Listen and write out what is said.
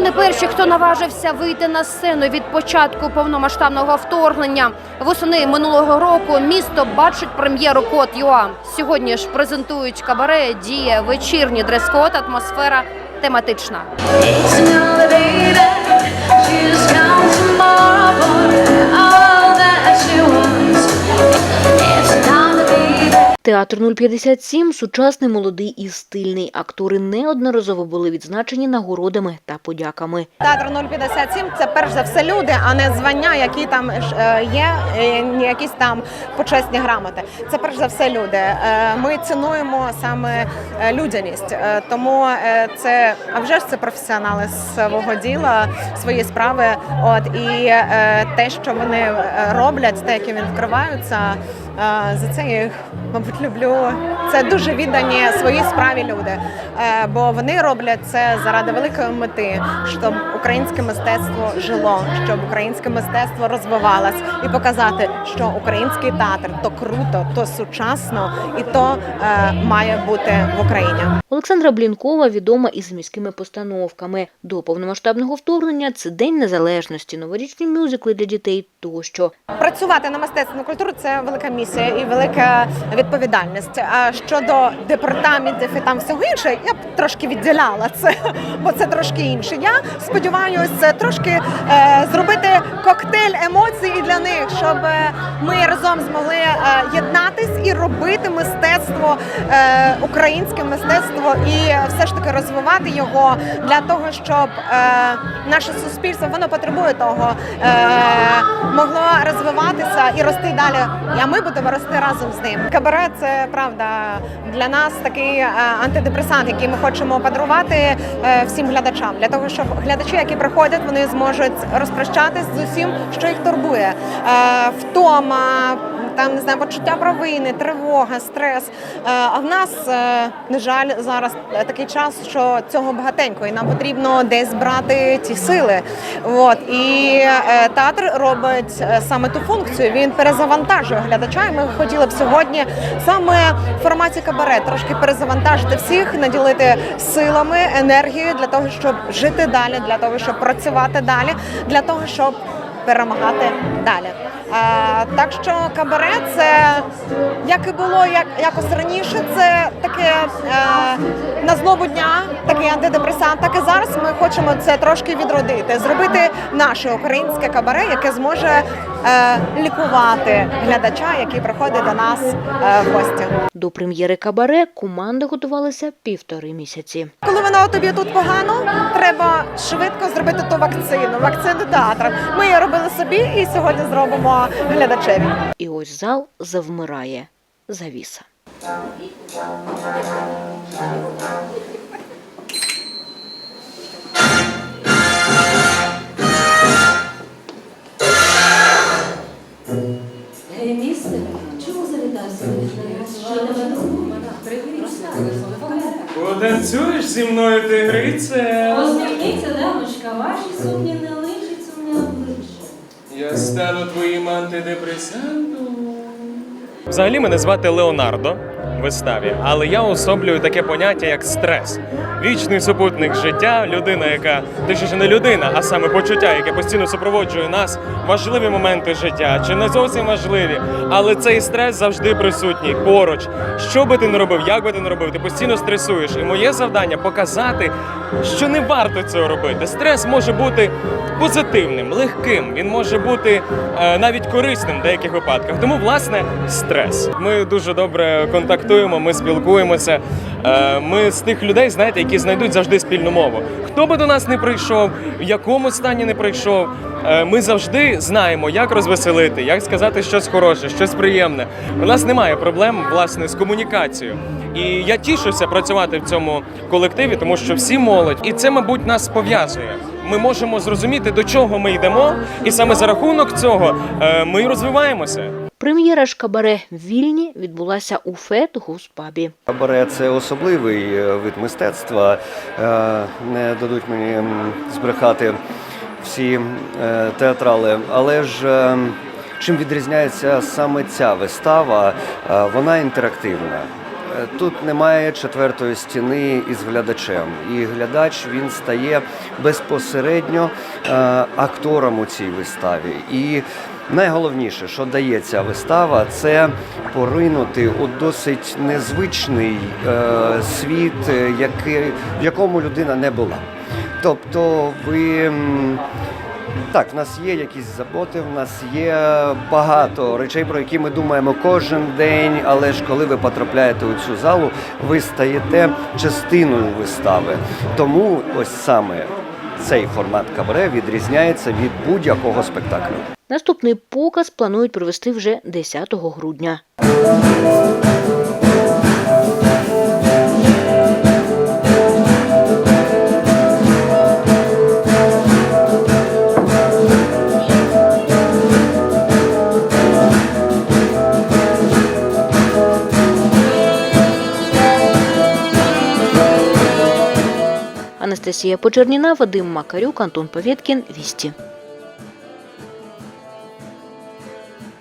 Вони перші, хто наважився вийти на сцену від початку повномасштабного вторгнення. Восени минулого року місто бачить прем'єру Код ЮА. Сьогодні ж презентують кабаре, діє вечірній дрес-код, атмосфера тематична. It's Театр 057 – сучасний, молодий і стильний. Актори неодноразово були відзначені нагородами та подяками. Театр 057 – це перш за все люди, а не звання, які там е, є, е, якісь там почесні грамоти. Це перш за все люди. Е, Ми цінуємо саме е, людяність, Е, тому е, це а вже ж це професіонали свого діла, своєї справи. От і е, те, що вони е, роблять, те, вкриваються. е, За це їх, мабуть, люблю. Це дуже віддані своїй справі люди, Е, бо вони роблять це заради великої мети, щоб українське мистецтво жило, щоб українське мистецтво розвивалось, і показати, що український театр то круто, то сучасно, і то е, має бути в Україні. Олександра Блінкова відома із міськими постановками. До повномасштабного вторгнення це День Незалежності, новорічні мюзикли для дітей тощо. Працювати на мистецтвну культуру це велика місія і велика відповідальність. Щодо департаментів і там всього іншого, я б трошки відділяла це, бо це трошки інше. Я сподіваюся, трошки е, зробити коктейль емоцій і для них, щоб е, ми разом змогли е, єднатись і робити мистецтво, е, українське мистецтво, і все ж таки розвивати його для того, щоб е, наше суспільство воно потребує того, е, могло розвиватися і рости далі. А ми будемо рости разом з ним. Кабаре це правда для нас такий е, антидепресант, який ми хочемо подарувати е, всім глядачам, для того, щоб глядачі, які приходять, вони зможуть розпрощатись з усім, що їх турбує. Е, Втома, там не знаю, почуття провини, тривога, стрес. Е, А в нас, е, на жаль, зараз такий час, що цього багатенько, і нам потрібно десь брати ті сили. От і е, театр робить саме ту функцію. Він перезавантажує глядача. І ми хотіли б сьогодні саме в форматі кабаре трошки перезавантажити всіх, наділити силами, енергією для того, щоб жити далі, для того, щоб працювати далі, для того, щоб перемагати далі. Так що кабаре це як і було як, якось раніше, це таке е, на злобу дня, такий антидепресант, так і зараз ми хочемо це трошки відродити, зробити наше українське кабаре, яке зможе е, лікувати глядача, який приходить до нас е, в гості. До прем'єри кабаре команда готувалася півтори місяці. Коли воно тобі тут погано, треба швидко зробити ту вакцину, вакцину театру. Ми її робили собі і сьогодні зробимо глядачеві. І ось зал завмирає. Завіса. Турбує? Потанцюєш зі мною, тигрице? Посміхніться, дамочка, ваші сукні не личить сумне обличчя. Я стану твоїм антидепресантом. Взагалі мене звати Леонардо виставі, але я особлюю таке поняття як стрес. Вічний супутник життя, людина, яка точніше не людина, а саме почуття, яке постійно супроводжує нас, важливі моменти життя чи не зовсім важливі. Але цей стрес завжди присутній поруч. Що би ти не робив, як би ти не робив, ти постійно стресуєш. І моє завдання показати, що не варто цього робити. Стрес може бути позитивним, легким. Він може бути е, навіть корисним в деяких випадках. Тому, власне, стрес. Ми дуже добре контактуємо, ми спілкуємося. Е, ми з тих людей, знаєте, які знайдуть завжди спільну мову. Хто би до нас не прийшов, в якому стані не прийшов. е, Ми завжди знаємо, як розвеселити, як сказати щось хороше, щось приємне. У нас немає проблем власне з комунікацією. І я тішуся працювати в цьому колективі, тому що всі молодь, і це, мабуть, нас пов'язує. Ми можемо зрозуміти, до чого ми йдемо, і саме за рахунок цього е, ми розвиваємося. Прем'єра ж кабаре Вільні відбулася у Фет Гуспабі. Кабаре це особливий е, вид мистецтва. Е, Не дадуть мені збрехати всі е, театрали. Але ж чим відрізняється саме ця вистава, вона інтерактивна. тут немає четвертої стіни із глядачем, і глядач він стає безпосередньо актором у цій виставі. І найголовніше, що дає ця вистава, це поринути у досить незвичний е, світ, е, який, в якому людина не була. Тобто ви. так, в нас є якісь заботи, в нас є багато речей, про які ми думаємо кожен день. Але ж коли ви потрапляєте у цю залу, ви стаєте частиною вистави. Тому ось саме цей формат кабаре відрізняється від будь-якого спектаклю. Наступний показ планують провести вже 10 грудня. Анастасія Почерніна, Вадим Макарюк, Антон Повєткін, Вісті.